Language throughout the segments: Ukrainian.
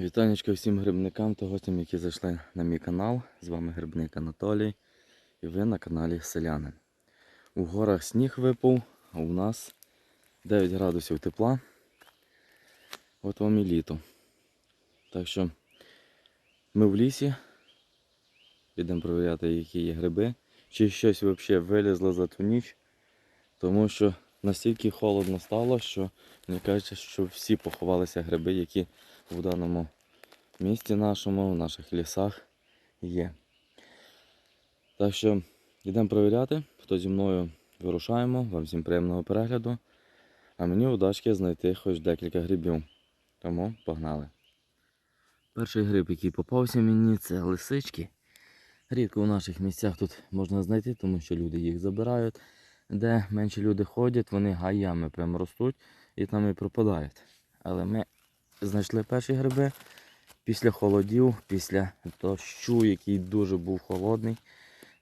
Вітанечко всім грибникам та гостям, які зайшли на мій канал. З вами грибник Анатолій і ви на каналі Селянин. У горах сніг випав, а у нас 9 градусів тепла. От вам і літо. Так що ми в лісі. Підемо перевіряти, які є гриби. Чи щось взагалі вилізло за ту ніч. Тому що настільки холодно стало, що мені кажеться, що всі поховалися гриби, які в даному місті нашому, в наших лісах є. Так що йдемо перевіряти, хто зі мною вирушаємо. Вам всім приємного перегляду. А мені удачки знайти хоч декілька грибів. Тому погнали. Перший гриб, який попався мені, це лисички. Рідко у наших місцях тут можна знайти, тому що люди їх забирають. Де менше люди ходять, вони гаями прямо ростуть і там і пропадають. Але ми знайшли перші гриби після холодів, після дощу, який дуже був холодний.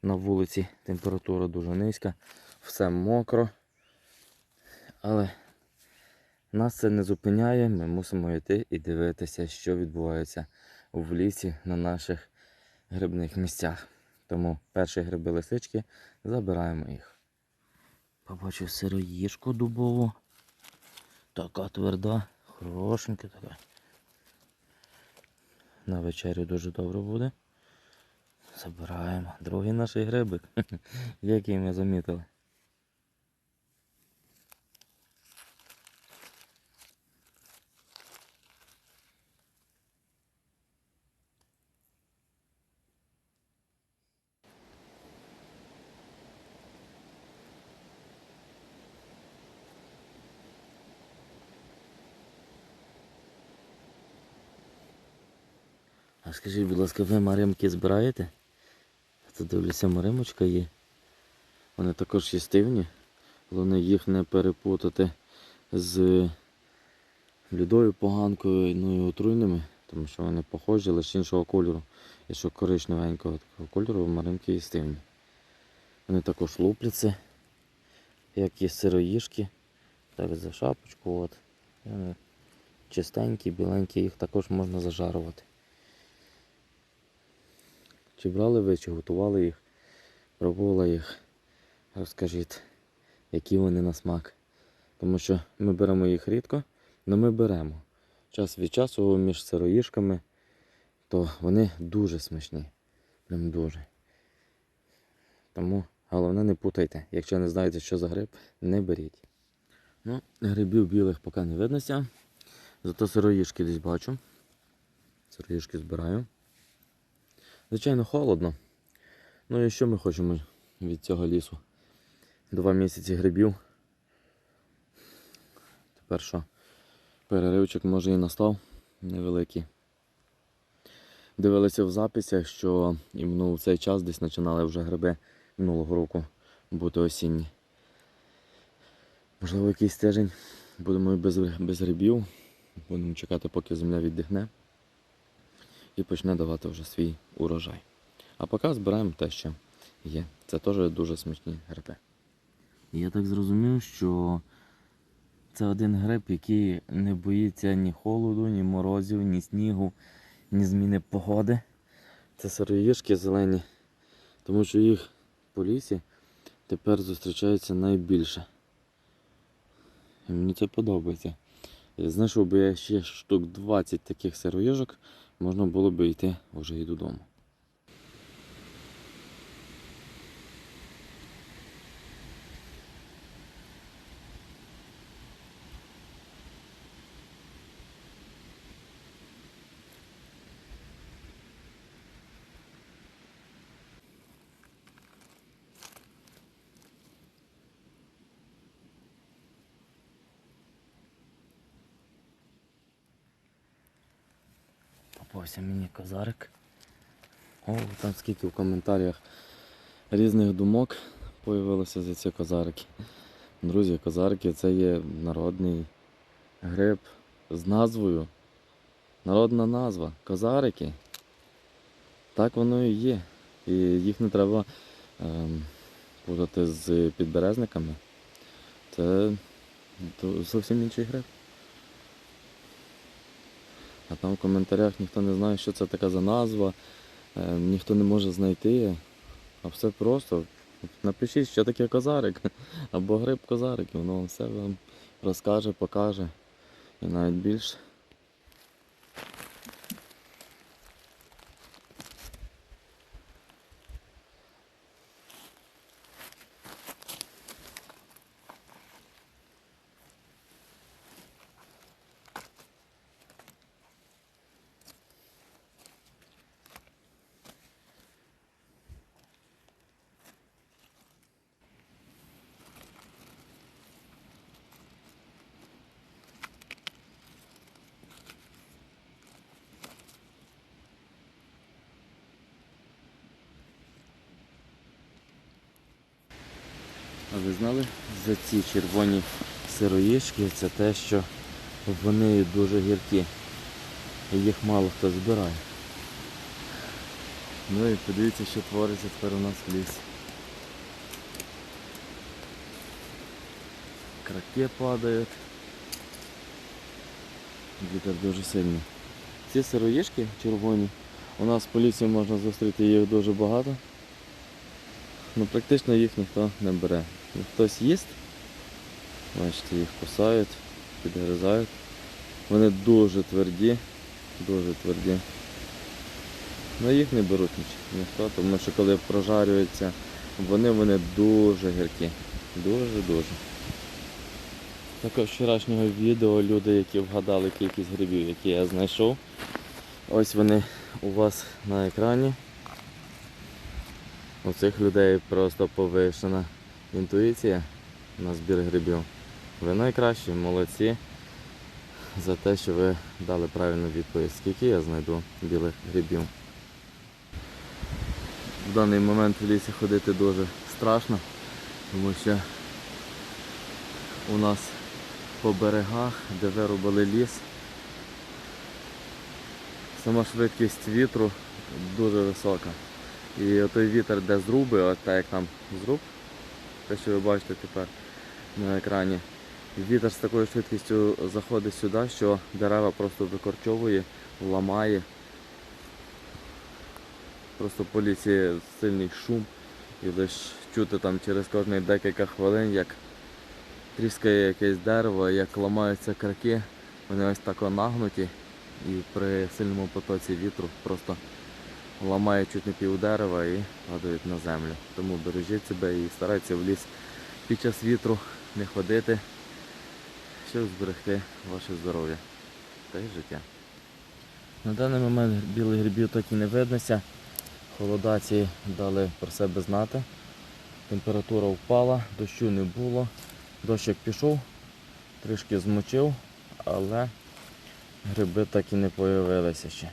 На вулиці температура дуже низька, все мокро. Але нас це не зупиняє, ми мусимо йти і дивитися, що відбувається в лісі на наших грибних місцях. Тому перші гриби лисички забираємо їх. Побачив сироїжку дубову. Така тверда, хорошенька така. На вечерю дуже добре буде. Забираємо. Другий наш грибик, який ми замітили. Скажіть, будь ласка, ви маримки збираєте? Тут дивлюся, маримочка є. Вони також їстивні. Головне їх не перепутати з блідою поганкою ну і отруйними, тому що вони похожі лише іншого кольору. І що коричневенького такого кольору маримки їстивні. Вони також лупляться, як і сироїшки. Так за шапочку. От. Чистенькі, біленькі, їх також можна зажарувати. Чи брали ви, чи готували їх, пробували їх. Розкажіть, які вони на смак. Тому що ми беремо їх рідко, але ми беремо. Час від часу між сироїшками, то вони дуже смачні. Прям дуже. Тому головне не путайте. Якщо не знаєте, що за гриб, не беріть. Ну, грибів білих поки не виднося. Зато сироїшки десь бачу. Сироїшки збираю. Звичайно, холодно. Ну і що ми хочемо від цього лісу? Два місяці грибів. Тепер що? Переривчик може і настав невеликий. Дивилися в записях, що іменно в цей час десь починали вже гриби минулого року бути осінні. Можливо, якийсь тиждень будемо без, без грибів. Будемо чекати, поки земля віддихне і почне давати вже свій урожай. А поки збираємо те, що є. Це теж дуже смачні гриби. Я так зрозумів, що це один гриб, який не боїться ні холоду, ні морозів, ні снігу, ні зміни погоди. Це сироїшки зелені, тому що їх по лісі тепер зустрічається найбільше. І мені це подобається. Знайшов би я ще штук 20 таких сироїжок, можна було б йти вже і додому. Попався мені козарик. О, там скільки в коментарях різних думок появилося за ці козарики. Друзі, козарики це є народний гриб з назвою. Народна назва. Козарики. Так воно і є. І їх не треба ем, путати з підберезниками. Це зовсім інший гриб. А там в коментарях ніхто не знає, що це така за назва, е, ніхто не може знайти. А все просто. Напишіть, що таке козарик або гриб козарик, воно вам все вам розкаже, покаже. І навіть більше. А ви знали за ці червоні сироїшки це те, що вони дуже гіркі. І їх мало хто збирає. Ну і подивіться, що твориться тепер у нас в лісі. Краки падають. Вітер дуже сильний. Ці сироїшки червоні. У нас в полісі можна зустріти їх дуже багато. Ну практично їх ніхто не бере. Ну, Хтось їсть, бачите, їх кусають, підгризають. Вони дуже тверді, дуже тверді. Ну їх не беруть ніхто, тому що коли прожарюються, вони вони дуже гіркі. Дуже-дуже. Також вчорашнього відео люди, які вгадали кількість грибів, які я знайшов. Ось вони у вас на екрані. У цих людей просто повишена інтуїція на збір грибів. Ви найкращі, молодці за те, що ви дали правильну відповідь. Скільки я знайду білих грибів. В даний момент в лісі ходити дуже страшно, тому що у нас по берегах, де вирубали ліс, сама швидкість вітру дуже висока. І той вітер, де зруби, от так як там зруб, те, що ви бачите тепер на екрані, вітер з такою швидкістю заходить сюди, що дерева просто викорчовує, ламає. Просто по сильний шум. І лише чути там через кожні декілька хвилин, як тріскає якесь дерево, як ламаються краки, вони ось тако нагнуті і при сильному потоці вітру просто ламає чуть не пів дерева і падають на землю. Тому бережіть себе і старайтеся в ліс під час вітру не ходити, щоб зберегти ваше здоров'я та й життя. На даний момент білих грибів так і не виднося. Холодаці дали про себе знати. Температура впала, дощу не було. Дощик пішов, трішки змочив, але гриби так і не появилися ще.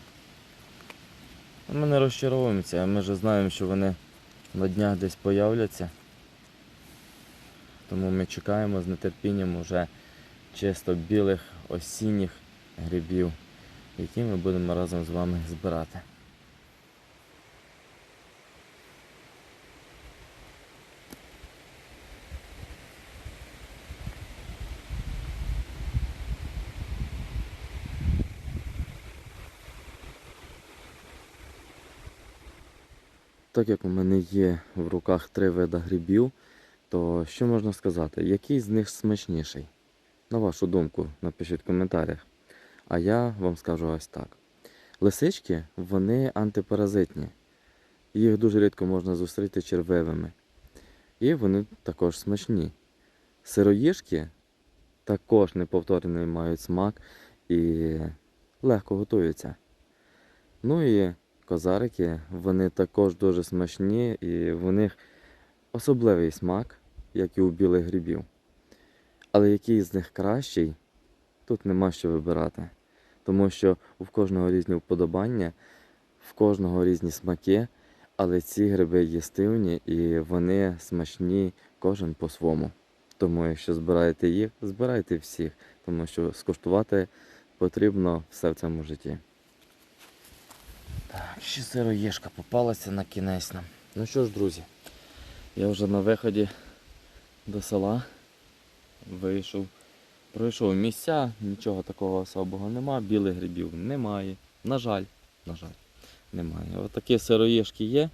Ми не розчаровуємося, ми вже знаємо, що вони на днях десь появляться. Тому ми чекаємо з нетерпінням уже чисто білих осінніх грибів, які ми будемо разом з вами збирати. Так як у мене є в руках три види грибів, то що можна сказати? Який з них смачніший? На вашу думку, напишіть в коментарях. А я вам скажу ось так. Лисички, вони антипаразитні. Їх дуже рідко можна зустріти червивими. І вони також смачні. Сироїшки також неповторений мають смак і легко готуються. Ну і козарики, вони також дуже смачні і в них особливий смак, як і у білих грибів. Але який з них кращий, тут нема що вибирати. Тому що у кожного різні вподобання, в кожного різні смаки, але ці гриби їстивні і вони смачні кожен по-своєму. Тому якщо збираєте їх, збирайте всіх, тому що скуштувати потрібно все в цьому житті. Так, ще сироєшка попалася на кінець нам. Ну що ж, друзі, я вже на виході до села вийшов Пройшов місця, нічого такого особого нема, білих грибів немає. На жаль, на жаль, немає. Отакі сироїшки є.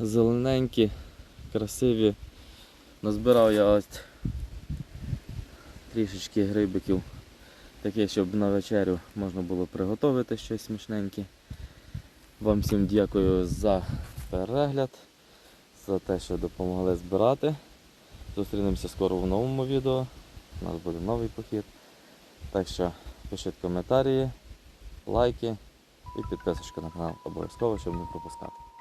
Зелененькі, красиві. Назбирав я ось трішечки грибиків, таке, щоб на вечерю можна було приготувати щось смачненьке. Вам всім дякую за перегляд, за те, що допомогли збирати. Зустрінемося скоро в новому відео. У нас буде новий похід. Так що пишіть коментарі, лайки і підписочка на канал обов'язково, щоб не пропускати.